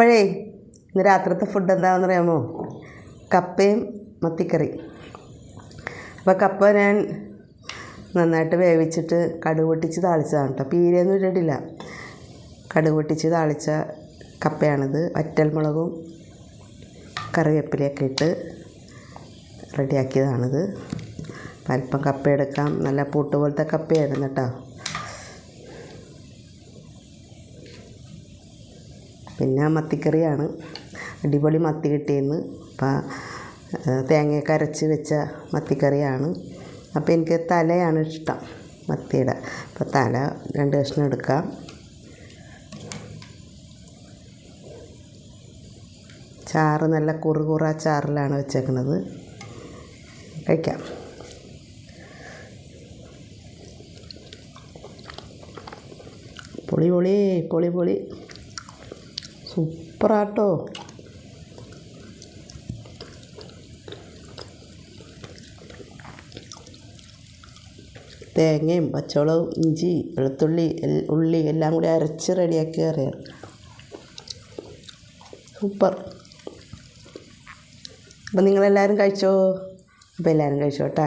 അപ്പോഴേ ഇന്ന് രാത്രിത്തെ ഫുഡ് എന്താണെന്ന് അറിയാമോ? കപ്പയും മത്തിക്കറി അപ്പോൾ കപ്പ ഞാൻ നന്നായിട്ട് വേവിച്ചിട്ട് കടുക് പൊട്ടിച്ച് താളിച്ചതാണ് കേട്ടോ. പീരയൊന്നും ഇട്ടിട്ടില്ല. കടുക് പൊട്ടിച്ച് താളിച്ച കപ്പയാണിത്. വറ്റൽമുളകും കറിവേപ്പിലയൊക്കെ ഇട്ട് റെഡിയാക്കിയതാണിത്. അപ്പം അല്പം കപ്പ എടുക്കാം. നല്ല പൂട്ട് പോലത്തെ കപ്പയായിരുന്നു കേട്ടോ. പിന്നെ മത്തിക്കറിയാണ്. അടിപൊളി മത്തി കിട്ടിയെന്ന്. അപ്പം തേങ്ങയൊക്കെ അരച്ച് വെച്ച മത്തിക്കറിയാണ്. അപ്പോൾ എനിക്ക് തലയാണ് ഇഷ്ടം മത്തിയുടെ. അപ്പോൾ തല രണ്ട് കഷ്ണം എടുക്കാം. ചാറ് നല്ല കുറു കുറ ചാറിലാണ് വെച്ചേക്കുന്നത്. കഴിക്കാം. പൊളി പൊളി പൊളി പൊളി. സൂപ്പറാട്ടോ. തേങ്ങയും പച്ചവളവും ഇഞ്ചി വെളുത്തുള്ളി ഉള്ളി എല്ലാം കൂടി അരച്ച് റെഡിയാക്കി അറിയാം സൂപ്പർ. അപ്പം നിങ്ങളെല്ലാവരും കഴിച്ചോ? അപ്പോൾ എല്ലാവരും കഴിച്ചോട്ടെ.